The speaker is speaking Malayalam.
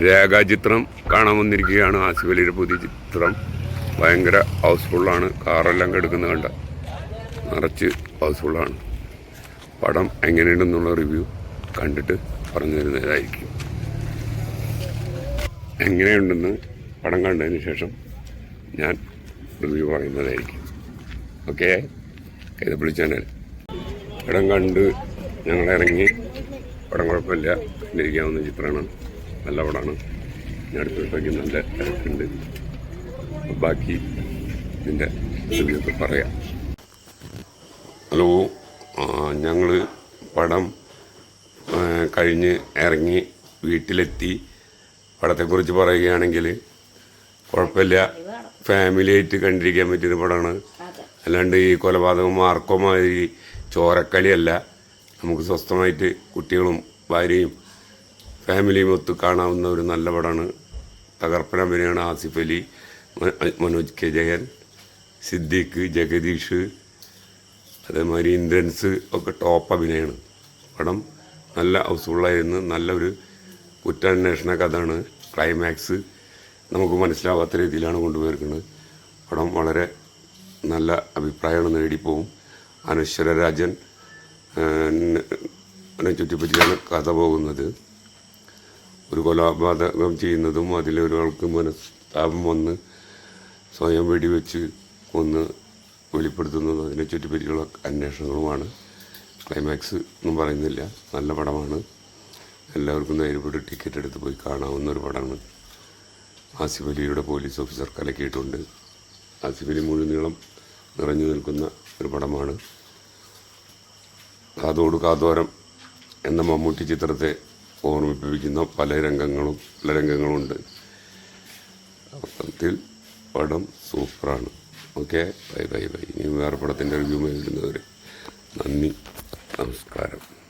രേഖാചിത്രം കാണാൻ വന്നിരിക്കുകയാണ് ആസിഫ് അലിയുടെ പുതിയ ചിത്രം. ഭയങ്കര ഹൗസ്ഫുള്ളാണ് കാറെല്ലാം കെടുക്കുന്ന കണ്ട. നിറച്ച് ഹൗസ്ഫുള്ളാണ് പടം എങ്ങനെയുണ്ടെന്നുള്ള റിവ്യൂ കണ്ടിട്ട് പറഞ്ഞു തരുന്നതായിരിക്കും എങ്ങനെയുണ്ടെന്ന് പടം കണ്ടതിന് ശേഷം ഞാൻ റിവ്യൂ പറയുന്നതായിരിക്കും. ഓക്കെ കൈതപ്പിളി ചാനൽ പടം കണ്ട് ഞങ്ങൾ ഇറങ്ങി. പടം കുഴപ്പമില്ല. കണ്ടിരിക്കാവുന്ന ചിത്രമാണ്. നല്ല അവിടാണ് ഞാൻ അടുത്ത ദിവസത്തേക്ക് നല്ല തിരക്കുണ്ട്. അപ്പോൾ ബാക്കി ഇതിന്റെ പറയാം. ഹലോ ഞങ്ങൾ പടം കഴിഞ്ഞ് ഇറങ്ങി വീട്ടിലെത്തി. പടത്തെക്കുറിച്ച് പറയുകയാണെങ്കിൽ കുഴപ്പമില്ല. ഫാമിലിയായിട്ട് കണ്ടിരിക്കാൻ പറ്റിയൊരു പടമാണ്. അല്ലാണ്ട് ഈ കൊലപാതകം മാർക്കോ മാതിരി ചോരക്കളിയല്ല. നമുക്ക് സ്വസ്ഥമായിട്ട് കുട്ടികളും ഭാര്യയും ഫാമിലിയും ഒത്ത് കാണാവുന്ന ഒരു നല്ല പടമാണ്. തകർപ്പന അഭിനയാണ് ആസിഫ് അലി മനോജ് കെ. ജയൻ സിദ്ദീഖ് ജഗദീഷ് അതേമാതിരി ഇന്ദ്രൻസ് ഒക്കെ ടോപ്പ് അഭിനയമാണ് പടം നല്ല ഹൗസ്ഫുള്ളായിരുന്നു നല്ലൊരു കുറ്റാന്വേഷണ കഥയാണ്. ക്ലൈമാക്സ് നമുക്ക് മനസ്സിലാവാത്ത രീതിയിലാണ് കൊണ്ടുപോയിരിക്കുന്നത്. പടം വളരെ നല്ല അഭിപ്രായമാണ് നേടിപ്പോവും. അനശ്വര രാജൻ ചുറ്റിപ്പറ്റിയാണ് കഥ പോകുന്നത്. ഒരു കൊലപാതകം ചെയ്യുന്നതും അതിലൊരാൾക്ക് മനസ്താപം വന്ന് സ്വയം വെടിവെച്ച് കൊന്ന് വെളിപ്പെടുത്തുന്നതും അതിനെ ചുറ്റിപ്പറ്റിയുള്ള അന്വേഷണങ്ങളുമാണ്. ക്ലൈമാക്സ് ഒന്നും പറയുന്നില്ല. നല്ല പടമാണ്. എല്ലാവർക്കും ധൈര്യപ്പെട്ട് ടിക്കറ്റ് എടുത്ത് പോയി കാണാവുന്ന ഒരു പടമാണ്. ആസിഫ് അലിയുടെ പോലീസ് ഓഫീസർ കലക്കിയിട്ടുണ്ട്. ആസിഫ് അലി മുഴുനീളം നിറഞ്ഞു നിൽക്കുന്ന ഒരു പടമാണ്. കാതോട് കാതോരം എന്ന മമ്മൂട്ടി ചിത്രത്തെ ഓർമ്മിപ്പിക്കുന്ന പല രംഗങ്ങളും പല രംഗങ്ങളുമുണ്ട്. മൊത്തത്തിൽ പടം സൂപ്പറാണ്. ഓക്കെ? Bye bye bye. ഇനി വേറെ പടത്തിന്റെ റിവ്യൂ വരുന്നവർ നന്ദി നമസ്കാരം.